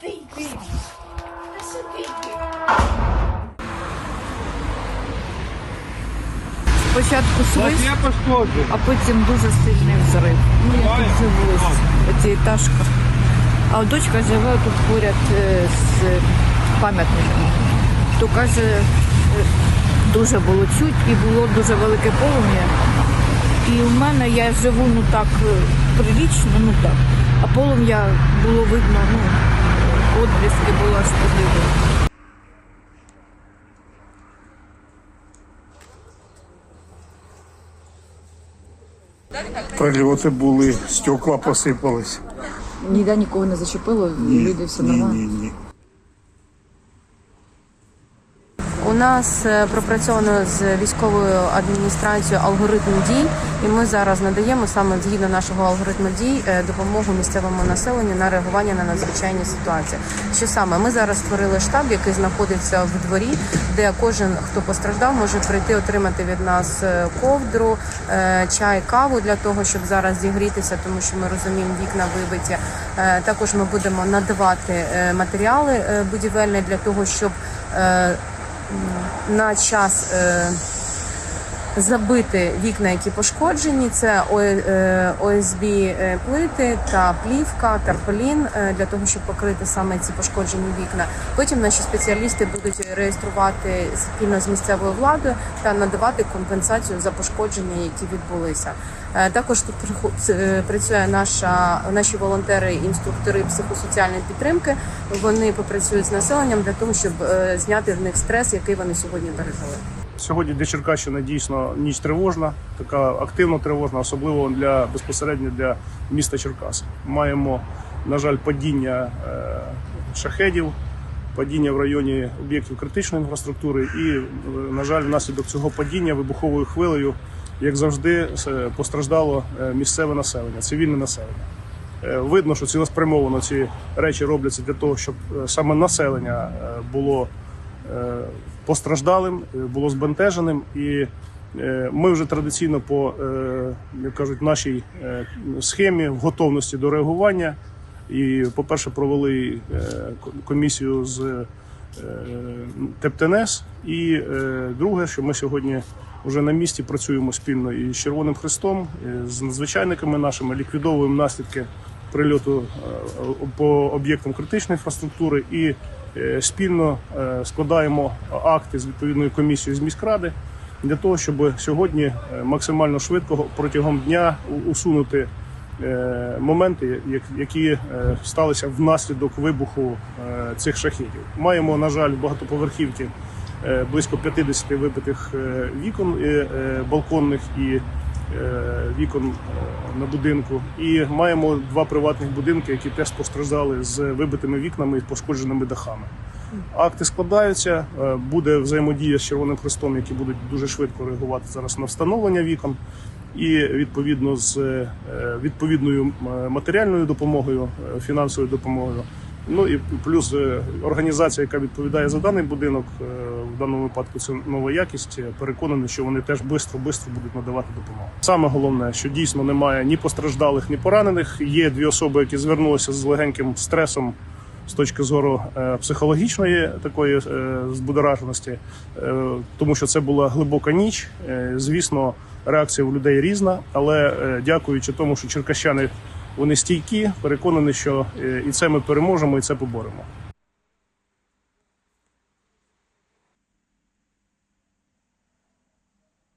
Сюди йди. Та сюди йди. Спочатку свист, Я пошкоджу. а потім дуже сильний взрив. Ну, я тут живу ось ця етажка. А дочка живе тут поряд е, з пам'ятником. То каже, е, дуже було чуть і було дуже велике полум'я. І в мене я живу ну так е, прилічно, ну так. А полум'я було видно, ну, отбліски було аж. Прильоти були, стекла посипались. Ніде нікого не зачепило, люди все ні, ні, ні. У нас е, пропрацьовано з військовою адміністрацією алгоритм дій, і ми зараз надаємо саме згідно нашого алгоритму дій е, допомогу місцевому населенню на реагування на надзвичайні ситуації. Що саме ми зараз створили штаб, який знаходиться в дворі, де кожен хто постраждав, може прийти отримати від нас е, ковдру, чай, каву для того, щоб зараз зігрітися, тому що ми розуміємо, вікна вибиті. Також ми будемо надавати матеріали будівельні для того, щоб на час е, забити вікна, які пошкоджені. Це О- е, ОСБ е, плити та плівка, тарполін е, для того, щоб покрити саме ці пошкоджені вікна. Потім наші спеціалісти будуть реєструвати спільно з місцевою владою та надавати компенсацію за пошкодження, які відбулися. Також тут працює наша наші волонтери, інструктори психосоціальної підтримки. Вони попрацюють з населенням для того, щоб зняти в них стрес, який вони сьогодні пережили. Сьогодні для Черкащини дійсно ніч тривожна, така активно тривожна, особливо для безпосередньо для міста Черкас. Маємо, на жаль, падіння е, шахедів, падіння в районі об'єктів критичної інфраструктури, і, е, на жаль, внаслідок цього падіння вибуховою хвилею, як завжди, постраждало е, місцеве населення, цивільне населення. Видно, що цілеспрямовано ці речі робляться для того, щоб саме населення було постраждалим, е, було збентеженим. І е, ми вже традиційно по е, як кажуть, нашій схемі в готовності до реагування. І, по-перше, провели комісію з ТЕПТНС. І друге, що ми сьогодні вже на місці працюємо спільно і з Червоним Хрестом, і з надзвичайниками нашими, ліквідовуємо наслідки прильоту е, по об'єктам критичної інфраструктури і е, спільно е, складаємо акти з відповідною комісією з міськради для того, щоб сьогодні максимально швидко протягом дня усунути моменти, які сталися внаслідок вибуху цих шахідів. Маємо, на жаль, в багатоповерхівки е, близько 50 вибитих вікон балконних і вікон е, на будинку. І маємо два приватних будинки, які теж постраждали з вибитими вікнами і пошкодженими дахами. Акти складаються, е, буде взаємодія з Червоним Хрестом, які будуть дуже швидко реагувати зараз на встановлення вікон, і відповідно з е, відповідною е, матеріальною допомогою, е, фінансовою допомогою. Ну і плюс е, організація, яка відповідає за даний будинок, е, в даному випадку це нова якість. Переконаний, що вони теж швидко швидко будуть надавати допомогу. Саме головне, що дійсно немає ні постраждалих, ні поранених. Є дві особи, які звернулися з легеньким стресом з точки зору е, психологічної такої збудораженості, тому що це була глибока ніч. Звісно, реакція у людей різна, але дякуючи тому, що черкащани вони стійкі, переконані, що е, і це ми переможемо, і це поборемо.